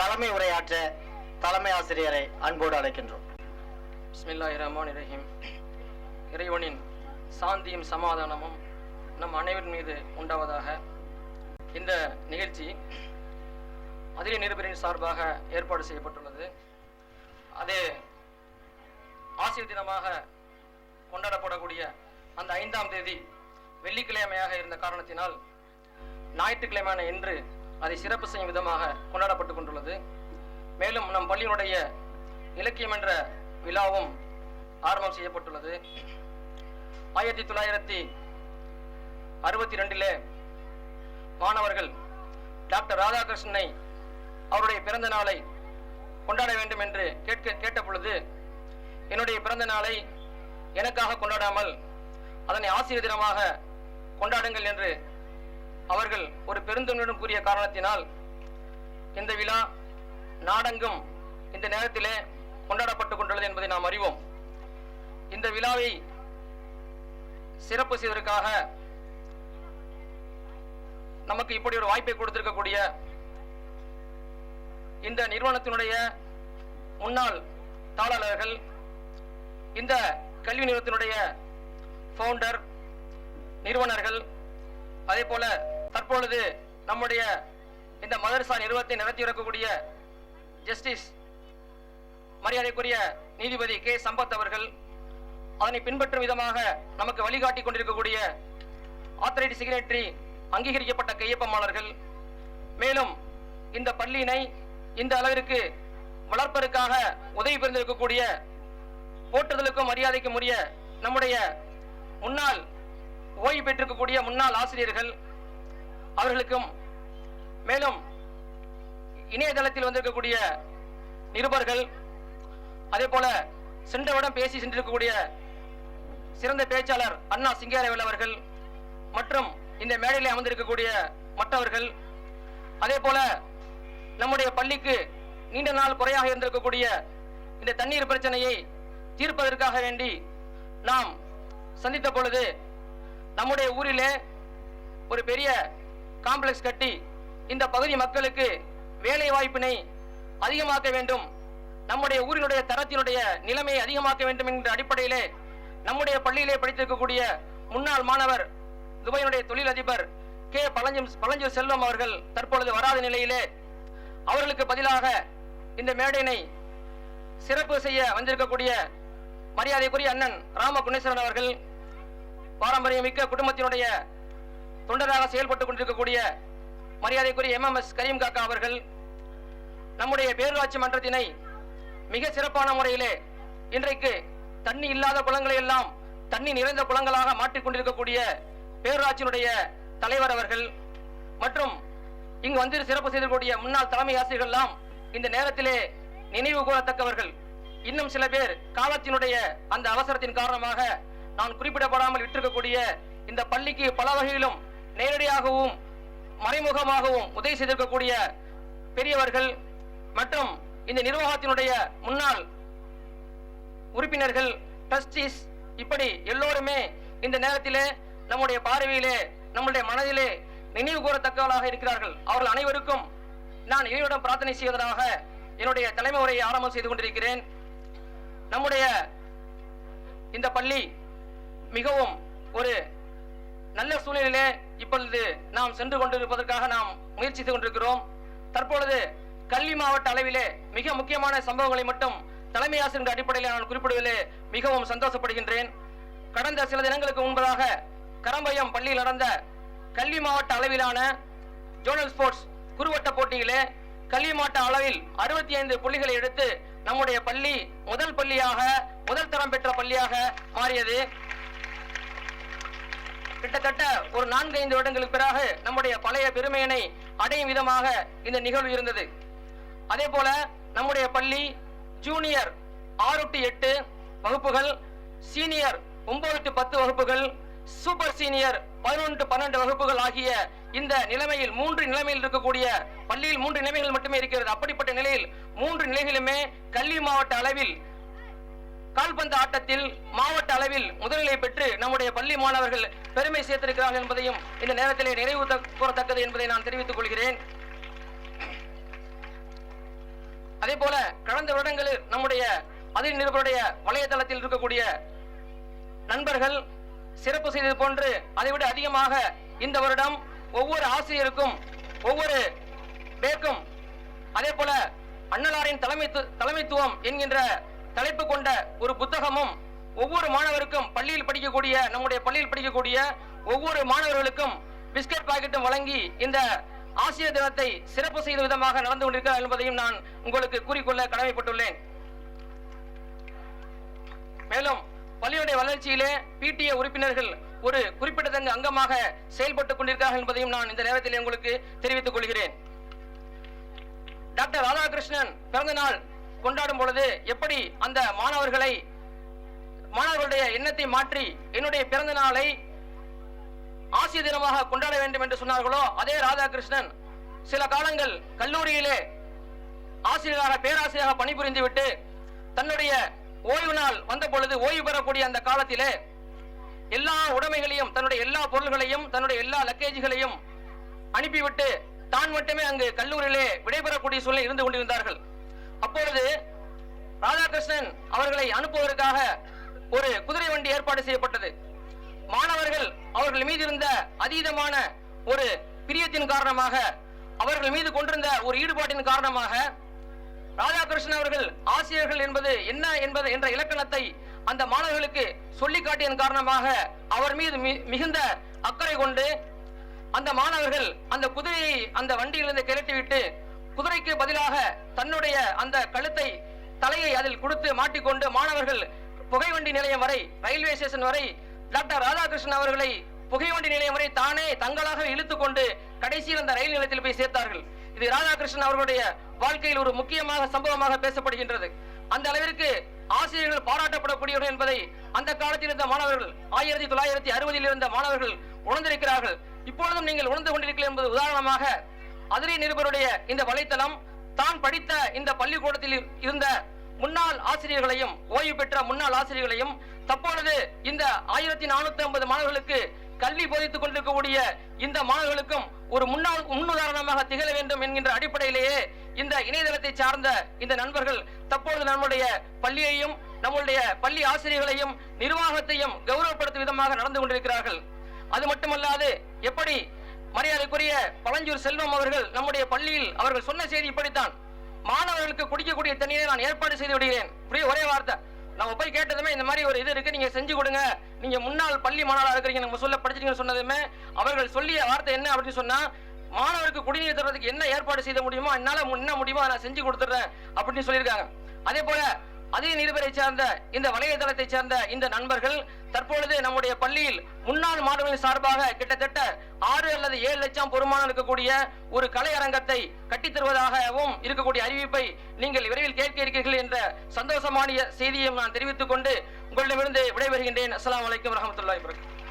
தலைமை உரையாற்ற தலைமை ஆசிரியரை அன்போடு அழைக்கின்றோம். பிஸ்மில்லாஹி ரஹ்மான் ரஹீம் இறைவனின் சாந்தியும் சமாதானமும் நம் அனைவரின் மீது உண்டாவதாக இந்த நிகழ்ச்சி அதிரிய நிருபரின் சார்பாக ஏற்பாடு செய்யப்பட்டுள்ளது. அது ஆசிரியர் தினமாக கொண்டாடப்படக்கூடிய அந்த ஐந்தாம் தேதி வெள்ளிக்கிழமையாக இருந்த காரணத்தினால் ஞாயிற்றுக்கிழமையான இன்று அதை சிறப்பு செய்யும் விதமாக கொண்டாடப்பட்டு கொண்டுள்ளது. மேலும் நம் பள்ளியினுடைய இலக்கியம் என்ற விழாவும் ஆரம்பம் செய்யப்பட்டுள்ளது. ஆயிரத்தி தொள்ளாயிரத்தி அறுபத்தி ரெண்டிலே மாணவர்கள் டாக்டர் ராதாகிருஷ்ணனை அவருடைய பிறந்த நாளை கொண்டாட வேண்டும் என்று கேட்க கேட்ட பொழுது என்னுடைய பிறந்த நாளை எனக்காக கொண்டாடாமல் அதனை ஆசிரியர் தினமாக கொண்டாடுங்கள் என்று அவர்கள் ஒரு பெருந்தொன்றுடன் கூறிய காரணத்தினால் இந்த விழா நாடெங்கும் இந்த நேரத்திலே கொண்டாடப்பட்டுக் கொண்டுள்ளது என்பதை நாம் அறிவோம். இந்த விழாவை சிறப்பு செய்வதற்காக நமக்கு இப்படி ஒரு வாய்ப்பை கொடுத்திருக்கக்கூடிய இந்த நிறுவனத்தினுடைய முன்னாள் தாளாளர்கள் இந்த கல்வி நிறுவனத்தினுடைய ஃபவுண்டர் நிறுவனர்கள் அதே போல தற்பொழுது நம்முடைய இந்த மதரசா நிறுவனத்தை நடத்தி ஜஸ்டிஸ் மரியாதைக்குரிய நீதிபதி கே. சம்பத் அவர்கள் அதனை பின்பற்றும் விதமாக நமக்கு வழிகாட்டி கொண்டிருக்கக்கூடிய ஆத்தரைட் செக்ரட்டரி அங்கீகரிக்கப்பட்ட கையொப்பமாளர்கள் மேலும் இந்த பள்ளியினை இந்த அளவிற்கு வளர்ப்பதற்காக உதவி புரிந்திருக்கக்கூடிய போற்றுதலுக்கும் மரியாதைக்கும் உரிய நம்முடைய முன்னாள் ஓய்வு பெற்றிருக்கக்கூடிய முன்னாள் ஆசிரியர்கள் அவர்களுக்கும் மேலும் இணையதளத்தில் வந்திருக்கக்கூடிய நிருபர்கள் அதே போல சென்றவுடன் பேசி சென்றிருக்கக்கூடிய சிறந்த பேச்சாளர் அண்ணா சிங்காரவேல் அவர்கள் மற்றும் இந்த மேடையில் அமர்ந்திருக்கக்கூடிய மற்றவர்கள் அதே போல நம்முடைய பள்ளிக்கு நீண்ட நாள் குறையாக இருந்திருக்கக்கூடிய இந்த தண்ணீர் பிரச்சனையை தீர்ப்பதற்காக வேண்டி நாம் சந்தித்த பொழுது நம்முடைய ஊரிலே ஒரு பெரிய காம்ப்ளெக்ஸ் கட்டி இந்த பகுதி மக்களுக்கு வேலை வாய்ப்பினை அதிகமாக்க வேண்டும். நம்முடைய ஊரினுடைய தரத்தினுடைய நிலைமையை அதிகமாக்க வேண்டும் என்ற அடிப்படையிலே நம்முடைய பள்ளியிலே படித்திருக்கக்கூடிய முன்னாள் மாணவர் துபாயினுடைய தொழிலதிபர் கே. பழஞ்சு பழஞ்சு செல்வம் அவர்கள் தற்பொழுது வராத நிலையிலே அவர்களுக்கு பதிலாக இந்த மேடையினை சிறப்பு செய்ய வந்திருக்கக்கூடிய மரியாதைக்குரிய அண்ணன் ராம குணேஸ்வரன் அவர்கள் பாரம்பரியமிக்க குடும்பத்தினுடைய தொண்டராக செயல்பட்டுக் கொண்டிருக்கக்கூடிய மரியாதைக்குரிய எம் எம் கரீம் காக்கா அவர்கள் நம்முடைய பேரூராட்சி மன்றத்தினை மிக சிறப்பான முறையிலே இன்றைக்கு தண்ணி இல்லாத குளங்களை எல்லாம் தண்ணி நிறைந்த குளங்களாக மாற்றிக்கொண்டிருக்கக்கூடிய பேரூராட்சியினுடைய தலைவர் அவர்கள் மற்றும் இங்கு வந்து சிறப்பு செய்திருக்கூடிய முன்னாள் தலைமை ஆசிரியர்கள் எல்லாம் இந்த நேரத்திலே நினைவு கூறத்தக்கவர்கள். இன்னும் சில பேர் காலத்தினுடைய அந்த அவசரத்தின் காரணமாக நான் குறிப்பிடப்படாமல் விட்டிருக்கக்கூடிய இந்த பள்ளிக்கு பல வகையிலும் நேரடியாகவும் மறைமுகமாகவும் உதவி செய்திருக்கக்கூடிய பெரியவர்கள் மற்றும் இந்த நிர்வாகத்தினுடைய முன்னாள் உறுப்பினர்கள் ட்ரஸ்டீஸ் இப்படி எல்லோருமே இந்த நேரத்திலே நம்முடைய பார்வையிலே நம்முடைய மனதிலே நினைவு கூறத்தக்கவர்களாக இருக்கிறார்கள். அவர்கள் அனைவருக்கும் நான் இறைவிடம் பிரார்த்தனை செய்வதாக என்னுடைய தலைமை உரையை ஆரம்பம் செய்து கொண்டிருக்கிறேன். நம்முடைய இந்த பள்ளி மிகவும் ஒரு நல்ல சூழ்நிலையிலே இப்பொழுது நாம் சென்று கொண்டிருப்பதற்காக நாம் முயற்சி செய்து கொண்டிருக்கிறோம் தற்பொழுது கல்வி மாவட்ட அளவிலே மிக முக்கியமான சம்பவங்களை மட்டும் தலைமை ஆசிரியர் அடிப்படையில் நான் குறிப்பிடுவதிலே மிகவும் சந்தோஷப்படுகின்றேன். கடந்த சில தினங்களுக்கு முன்பதாக கரம்பயம் பள்ளியில் நடந்த கல்வி மாவட்ட அளவிலான ஜோனல் ஸ்போர்ட்ஸ் குறுவட்ட போட்டியிலே கல்வி மாவட்ட அளவில் அறுபத்தி ஐந்து புள்ளிகளை எடுத்து நம்முடைய பள்ளி முதல் பள்ளியாக முதல் தரம் பெற்ற பள்ளியாக மாறியது. கிட்டத்தட்ட ஒரு நான்கு ஐந்து வருடங்களுக்கு பிறகு நம்முடைய பழைய பெருமையினை அடையும் விதமாக இந்த நிகழ்வு இருந்தது. அதே போல நம்முடைய பள்ளி ஜூனியர் ஆறு டு எட்டு வகுப்புகள் சீனியர் ஒன்பது டு பத்து வகுப்புகள் சூப்பர் சீனியர் பதினொன்று பன்னெண்டு வகுப்புகள் ஆகிய இந்த நிலைமையில் மூன்று நிலைமையில் இருக்கக்கூடிய பள்ளியில் மூன்று நிலைமைகள் மட்டுமே இருக்கிறது. அப்படிப்பட்ட நிலையில் மூன்று நிலைகளுமே கல்வி மாவட்ட அளவில் கால்பந்து ஆட்டத்தில் மாவட்ட அளவில் முதலிலை பெற்று நம்முடைய பள்ளி மாணவர்கள் பெருமை சேர்த்திருக்கிறார்கள் என்பதையும் இந்த நேரத்திலே நிறைவு கூறத்தக்கது என்பதை நான் தெரிவித்துக் கொள்கிறேன். அதே போல கடந்த வருடங்களில் நம்முடைய அதில் நிருபருடைய வலைதளத்தில் இருக்கக்கூடிய நண்பர்கள் சிறப்பு செய்தது போன்று அதைவிட அதிகமாக இந்த வருடம் ஒவ்வொரு ஆசிரியருக்கும் ஒவ்வொரு பேருக்கும் அதே போல அண்ணலாரின் தலைமைத்து தலைமைத்துவம் என்கின்ற தலைப்பு கொண்ட ஒரு புத்தகமும் ஒவ்வொரு மாணவருக்கும் பள்ளியில் படிக்கக்கூடிய நம்முடைய பள்ளியில் படிக்கக்கூடிய ஒவ்வொரு மாணவர்களுக்கும் பிஸ்கட் பாக்கெட்டும் வழங்கி இந்த ஆசிரியர் தினத்தை சிறப்பு செய்த விதமாக நடந்து கொண்டிருக்கிறார் என்பதையும் நான் உங்களுக்கு கூறிக்கொள்ள கடமைப்பட்டுள்ளேன். மேலும் பள்ளியுடைய வளர்ச்சியிலே பிடிஏ உறுப்பினர்கள் ஒரு குறிப்பிடத்தக்க அங்கமாக செயல்பட்டுக் கொண்டிருக்கிறார்கள் என்பதையும் நான் இந்த நேரத்தில் உங்களுக்கு தெரிவித்துக் கொள்கிறேன். டாக்டர் ராதாகிருஷ்ணன் பிறந்த நாள் கொண்டாடும் பொழுது எப்படி அந்த மாணவர்களை மாணவர்களுடைய எண்ணத்தை மாற்றி என்னுடைய பிறந்த நாளை ஆசிய தினமாக கொண்டாட வேண்டும் என்று சொன்னார்களோ அதே ராதாகிருஷ்ணன் சில காலங்கள் கல்லூரியிலே ஆசிரியராக பேராசிரியராக பணிபுரிந்து விட்டு தன்னுடைய ஓய்வு நாள் வந்த பொழுது ஓய்வு பெறக்கூடிய அந்த காலத்திலே எல்லா உடைமைகளையும் தன்னுடைய எல்லா பொருள்களையும் தன்னுடைய எல்லா லக்கேஜ்களையும் அனுப்பிவிட்டு தான் மட்டுமே அங்கு கல்லூரியிலே விடைபெறக்கூடிய சூழ்நிலை இருந்து கொண்டிருந்தார்கள். அப்பொழுது ராதாகிருஷ்ணன் அவர்களை அனுப்புவதற்காக ஒரு குதிரை வண்டி ஏற்பாடு செய்யப்பட்டது. மாணவர்கள் அவர்கள் மீது இருந்த அதீதமான ஒரு பிரியத்தின் காரணமாக அவர்கள் மீது கொண்டிருந்த ஒரு ஈடுபாட்டின் காரணமாக ராதாகிருஷ்ணன் அவர்கள் ஆசிரியர்கள் என்பது என்ன என்பது என்ற இலக்கணத்தை அந்த மாணவர்களுக்கு சொல்லி காட்டியதன் காரணமாக அவர் மீது மிகுந்த அக்கறை கொண்டு அந்த மாணவர்கள் அந்த குதிரையை அந்த வண்டியிலிருந்து கிளட்டிவிட்டு குதிரைக்கு பதிலாக தன்னுடைய அந்த கழுத்தை தலையை அதில் கொடுத்து மாட்டிக்கொண்டு மாணவர்கள் புகைவண்டி நிலையம் வரை ரயில்வே ஸ்டேஷன் வரை டாக்டர் ராதாகிருஷ்ணன் அவர்களை புகைவண்டி நிலையம் வரை தானே தங்களாக இழுத்து கொண்டு கடைசியில் அந்த ரயில் நிலையத்தில் போய் சேர்த்தார்கள். இது ராதாகிருஷ்ணன் அவர்களுடைய வாழ்க்கையில் ஒரு முக்கியமாக சம்பவமாக பேசப்படுகின்றது. அந்த அளவிற்கு ஆசிரியர்கள் பாராட்டப்படக்கூடியவர்கள் என்பதை அந்த காலத்தில் இருந்த மாணவர்கள் ஆயிரத்தி தொள்ளாயிரத்தி அறுபதில் இருந்த மாணவர்கள் உணர்ந்திருக்கிறார்கள். இப்பொழுதும் நீங்கள் உணர்ந்து கொண்டிருக்கிறீர்கள் என்பது உதாரணமாக அதிரி நிருபருடைய இந்த வலைத்தளம் தான் படித்த இந்த பள்ளிக்கூடத்தில் இருந்த முன்னாள் ஆசிரியர்களையும் ஓய்வு பெற்ற முன்னாள் ஆசிரியர்களையும் தற்பொழுது இந்த ஆயிரத்தி நானூத்தி ஐம்பது மாணவர்களுக்கு கல்வி போதித்துக் கொண்டிருக்கக்கூடிய இந்த மாணவர்களுக்கும் ஒரு முன்னாள் முன்னுதாரணமாக திகழ வேண்டும் என்கின்ற அடிப்படையிலேயே இந்த இணையதளத்தை சார்ந்த இந்த நண்பர்கள் தற்பொழுது நம்முடைய பள்ளியையும் நம்முடைய பள்ளி ஆசிரியர்களையும் நிர்வாகத்தையும் கௌரவப்படுத்தும் விதமாக நடந்து கொண்டிருக்கிறார்கள். அது மட்டுமல்லாது எப்படி மரியாதைக்குரிய பழஞ்சூர் செல்வம் அவர்கள் நம்முடைய பள்ளியில் அவர்கள் சொன்ன செய்தி இப்படித்தான். மாணவர்களுக்கு குடிக்கக்கூடிய தண்ணீரை நான் ஏற்பாடு செய்து விடுகிறேன். இப்படியே ஒரே வார்த்தை. நம்ம போய் கேட்டதுமே இந்த மாதிரி ஒரு இது இருக்கு நீங்க செஞ்சு கொடுங்க. நீங்க முன்னாள் பள்ளி மாணவராக இருக்கிறீங்க நம்ம சொல்ல படிச்சிருக்கீங்கன்னு சொன்னதுமே அவர்கள் சொல்லிய வார்த்தை என்ன அப்படின்னு சொன்னா மாணவருக்கு குடிநீர் தர்றதுக்கு என்ன ஏற்பாடு செய்ய முடியுமோ என்னால என்ன முடியுமோ அதை நான் செஞ்சு கொடுத்துறேன் அப்படின்னு சொல்லியிருக்காங்க. அதே போல அதே நிருபரை சார்ந்த இந்த வலைதளத்தை சேர்ந்த இந்த நண்பர்கள் தற்பொழுது நம்முடைய பள்ளியில் முன்னாள் மாணவர்கள் சார்பாக கிட்டத்தட்ட ஆறு அல்லது ஏழு லட்சம் பொறுமானம் இருக்கக்கூடிய ஒரு கலை அரங்கத்தை கட்டித் தருவதாகவும் இருக்கக்கூடிய அறிவிப்பை நீங்கள் விரைவில் கேட்க இருக்கிறீர்கள் என்ற சந்தோஷமான செய்தியை நான் தெரிவித்துக் கொண்டு உங்களிடமிருந்து விடைபெறுகின்றேன். அஸ்லாம் வலைக்கம் வரஹ்மத்துல்லாஹி வபரகாத்துஹு.